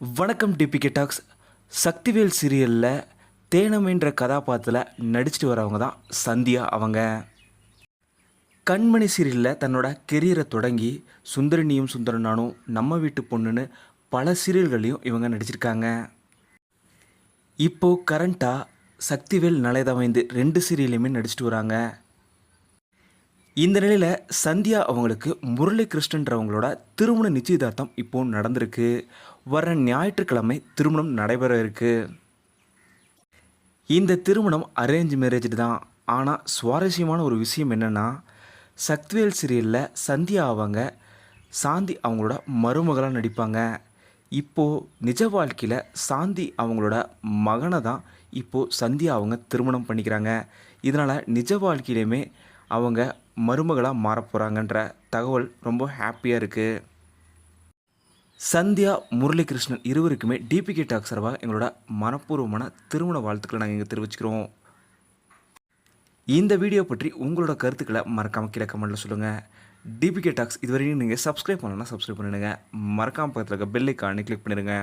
வணக்கம் DPK tax Sakthivel சீரியலில் தேனம்ன்ற கதாபாத்திரத்தில் நடிச்சிட்டு வரவங்க தான் சந்தியா அவங்க. கண்மணி சீரியலில் தன்னோட கெரியரை தொடங்கி சுந்தரனியும் சுந்தரனானும் நம்ம வீட்டு பொண்ணுன்னு பல சீரியல்களையும் இவங்க நடிச்சிருக்காங்க. இப்போது கரண்ட்டாக சக்திவேல் நலைதமைந்து ரெண்டு சீரியல்லையுமே நடிச்சிட்டு வராங்க. இந்த நிலையில் சந்தியா அவங்களுக்கு முரளிகிருஷ்ணன்றவங்களோட திருமண நிச்சயதார்த்தம் இப்போ நடந்திருக்கு. வர ஞாயிற்றுக்கிழமை திருமணம் நடைபெற இருக்கு. இந்த திருமணம் அரேஞ்ச் மேரேஜ் தான். ஆனால் சுவாரஸ்யமான ஒரு விஷயம் என்னென்னா சக்திவேல் சீரியலில் சந்தியா அவங்க சாந்தி அவங்களோட மருமகளாக நடிப்பாங்க. இப்போது நிஜ வாழ்க்கையில் சாந்தி அவங்களோட மகனை தான் இப்போது சந்தியா அவங்க திருமணம் பண்ணிக்கிறாங்க. இதனால் நிஜ வாழ்க்கையிலையுமே அவங்க மருமகளாக மாறப்போகிறாங்கன்ற தகவல் ரொம்ப ஹாப்பியாக இருக்குது சந்தியா முரளிகிருஷ்ணன் இருவருக்குமே டிபிகே டாக் சார்பாக எங்களோட மனப்பூர்வமான திருமண வாழ்த்துக்களை நாங்கள் இங்கே தெரிவிச்சுக்கிறோம். இந்த வீடியோ பற்றி உங்களோட கருத்துக்களை மறக்காமல் கீழே கமெண்ட்டில் சொல்லுங்கள் டிபிகே டாக்ஸ் இதுவரையும் நீங்கள் சப்ஸ்கிரைப் பண்ணலன்னா சப்ஸ்கிரைப் பண்ணிடுங்க. மறக்காமல் பக்கத்தில் இருக்க பெல் ஐக்கானை கிளிக் பண்ணிடுங்க.